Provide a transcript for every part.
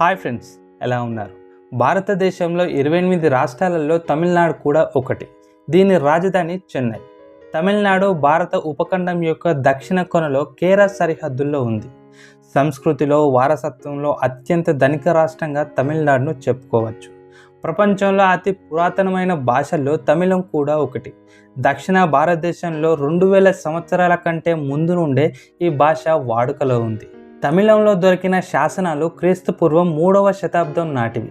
Hi friends ఎలా ఉన్నారు? భారతదేశంలో ఇరవై ఎనిమిది రాష్ట్రాలలో తమిళనాడు కూడా ఒకటి. దీని రాజధాని చెన్నై. తమిళనాడు భారత ఉపఖండం యొక్క దక్షిణ కొనలో కేరళ సరిహద్దుల్లో ఉంది. సంస్కృతిలో వారసత్వంలో అత్యంత ధనిక రాష్ట్రంగా తమిళనాడును చెప్పుకోవచ్చు. ప్రపంచంలో అతి పురాతనమైన భాషల్లో తమిళం కూడా ఒకటి. దక్షిణ భారతదేశంలో రెండు వేల సంవత్సరాల కంటే ముందు నుండే ఈ భాష వాడుకలో ఉంది. తమిళంలో దొరికిన శాసనాలు క్రీస్తు పూర్వం మూడవ శతాబ్దం నాటివి.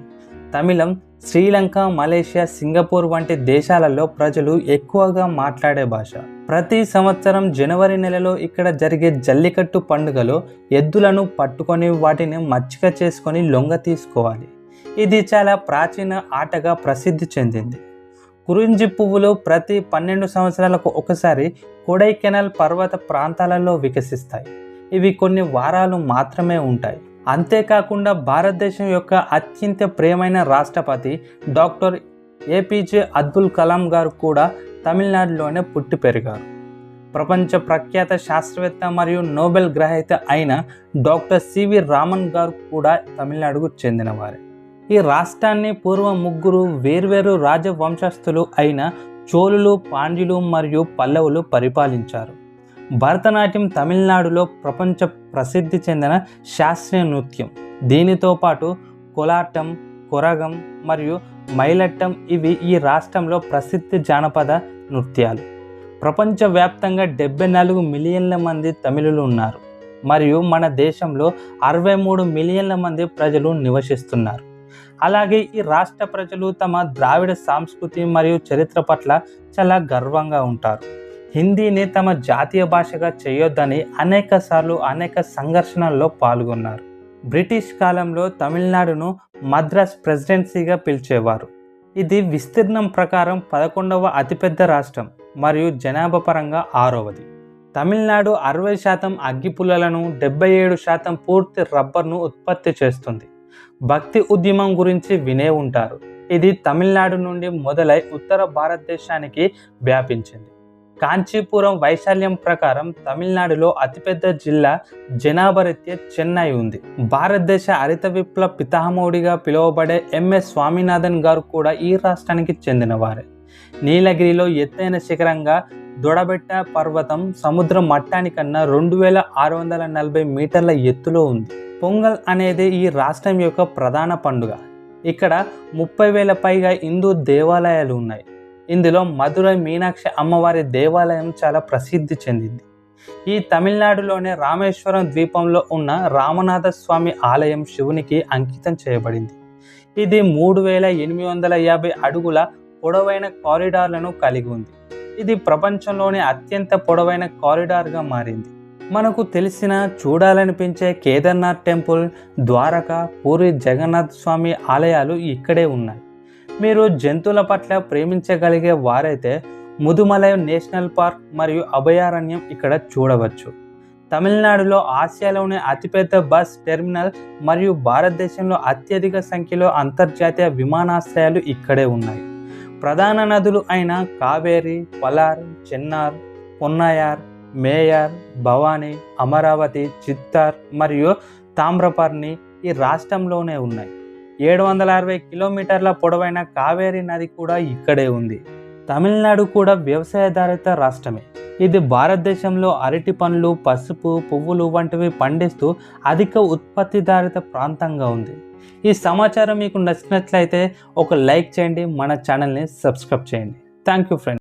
తమిళం శ్రీలంక మలేషియా సింగపూర్ వంటి దేశాలలో ప్రజలు ఎక్కువగా మాట్లాడే భాష. ప్రతి సంవత్సరం జనవరి నెలలో ఇక్కడ జరిగే జల్లికట్టు పండుగలో ఎద్దులను పట్టుకొని వాటిని మచ్చిక చేసుకొని లొంగ తీసుకోవాలి. ఇది చాలా ప్రాచీన ఆటగా ప్రసిద్ధి చెందింది. కురింజి పువ్వులు ప్రతి పన్నెండు సంవత్సరాలకు ఒకసారి కొడైకెనాల్ పర్వత ప్రాంతాలలో వికసిస్తాయి. ఇవి కొన్ని వారాలు మాత్రమే ఉంటాయి. అంతేకాకుండా భారతదేశం యొక్క అత్యంత ప్రియమైన రాష్ట్రపతి డాక్టర్ ఏపీజే అబ్దుల్ కలాం గారు కూడా తమిళనాడులోనే పుట్టి పెరిగారు. ప్రపంచ ప్రఖ్యాత శాస్త్రవేత్త మరియు నోబెల్ గ్రహీత అయిన డాక్టర్ సివి రామన్ గారు కూడా తమిళనాడుకు చెందినవారే. ఈ రాష్ట్రాన్ని పూర్వ ముగ్గురు వేర్వేరు రాజవంశస్థులు అయిన చోళులు పాండ్యులు మరియు పల్లవులు పరిపాలించారు. భరతనాట్యం తమిళనాడులో ప్రపంచ ప్రసిద్ధి చెందిన శాస్త్రీయ నృత్యం. దీనితో పాటు కోలాటం కొరగం మరియు మైలట్టం ఇవి ఈ రాష్ట్రంలో ప్రసిద్ధి జానపద నృత్యాలు. ప్రపంచవ్యాప్తంగా డెబ్బై నాలుగు మిలియన్ల మంది తమిళులు ఉన్నారు. మరియు మన దేశంలో అరవై మూడు మిలియన్ల మంది ప్రజలు నివసిస్తున్నారు. అలాగే ఈ రాష్ట్ర ప్రజలు తమ ద్రావిడ సంస్కృతి మరియు చరిత్ర పట్ల చాలా గర్వంగా ఉంటారు. హిందీని తమ జాతీయ భాషగా చేయొద్దని అనేక సార్లు అనేక సంఘర్షణల్లో పాల్గొన్నారు. బ్రిటిష్ కాలంలో తమిళనాడును మద్రాస్ ప్రెసిడెన్సీగా పిలిచేవారు. ఇది విస్తీర్ణం ప్రకారం పదకొండవ అతిపెద్ద రాష్ట్రం మరియు జనాభా పరంగా ఆరవది. తమిళనాడు అరవై శాతం అగ్గిపుల్లలను డెబ్బై ఏడు శాతం పూర్తి రబ్బర్ను ఉత్పత్తి చేస్తుంది. భక్తి ఉద్యమం గురించి వినే ఉంటారు. ఇది తమిళనాడు నుండి మొదలై ఉత్తర భారతదేశానికి వ్యాపించింది. కాంచీపురం వైశాల్యం ప్రకారం తమిళనాడులో అతిపెద్ద జిల్లా జనాభా చెన్నై ఉంది. భారతదేశ హరిత విప్లవ పితామహుడిగా పిలువబడే ఎంఎస్ స్వామినాథన్ గారు కూడా ఈ రాష్ట్రానికి చెందినవారే. నీలగిరిలో ఎత్తైన శిఖరంగా దొడబెట్ట పర్వతం సముద్ర మట్టానికన్నా రెండు వేల ఆరు వందల నలభై మీటర్ల ఎత్తులో ఉంది. పొంగల్ అనేది ఈ రాష్ట్రం యొక్క ప్రధాన పండుగ. ఇక్కడ ముప్పై వేల పైగా హిందూ దేవాలయాలు ఉన్నాయి. ఇందులో మధురై మీనాక్షి అమ్మవారి దేవాలయం చాలా ప్రసిద్ధి చెందింది. ఈ తమిళనాడులోనే రామేశ్వరం ద్వీపంలో ఉన్న రామనాథ స్వామి ఆలయం శివునికి అంకితం చేయబడింది. ఇది మూడు వేల ఎనిమిది వందల యాభై అడుగుల పొడవైన కారిడార్లను కలిగి ఉంది. ఇది ప్రపంచంలోనే అత్యంత పొడవైన కారిడార్గా మారింది. మనకు తెలిసిన చూడాలనిపించే కేదార్నాథ్ టెంపుల్ ద్వారక పూరి జగన్నాథ్ స్వామి ఆలయాలు ఇక్కడే ఉన్నాయి. మీరు జంతువుల పట్ల ప్రేమించగలిగే వారైతే ముదుమలై నేషనల్ పార్క్ మరియు అభయారణ్యం ఇక్కడ చూడవచ్చు. తమిళనాడులో ఆసియాలోనే అతిపెద్ద బస్ టెర్మినల్ మరియు భారతదేశంలో అత్యధిక సంఖ్యలో అంతర్జాతీయ విమానాశ్రయాలు ఇక్కడే ఉన్నాయి. ప్రధాన నదులు అయిన కావేరి పలార్ చెన్నార్ పొన్నయార్ మేయర్ భవానీ అమరావతి చిత్తార్ మరియు తామ్రపర్ణి ఈ రాష్ట్రంలోనే ఉన్నాయి. ఏడు వందల అరవై కిలోమీటర్ల పొడవైన కావేరి నది కూడా ఇక్కడే ఉంది. తమిళనాడు కూడా వ్యవసాయాధారిత రాష్ట్రమే. ఇది భారతదేశంలో అరటి పండ్లు పసుపు పువ్వులు వంటివి పండిస్తూ అధిక ఉత్పత్తిదారిత ప్రాంతంగా ఉంది. ఈ సమాచారం మీకు నచ్చినట్లయితే ఒక లైక్ చేయండి మన ఛానల్ని సబ్స్క్రైబ్ చేయండి. Thank you friends.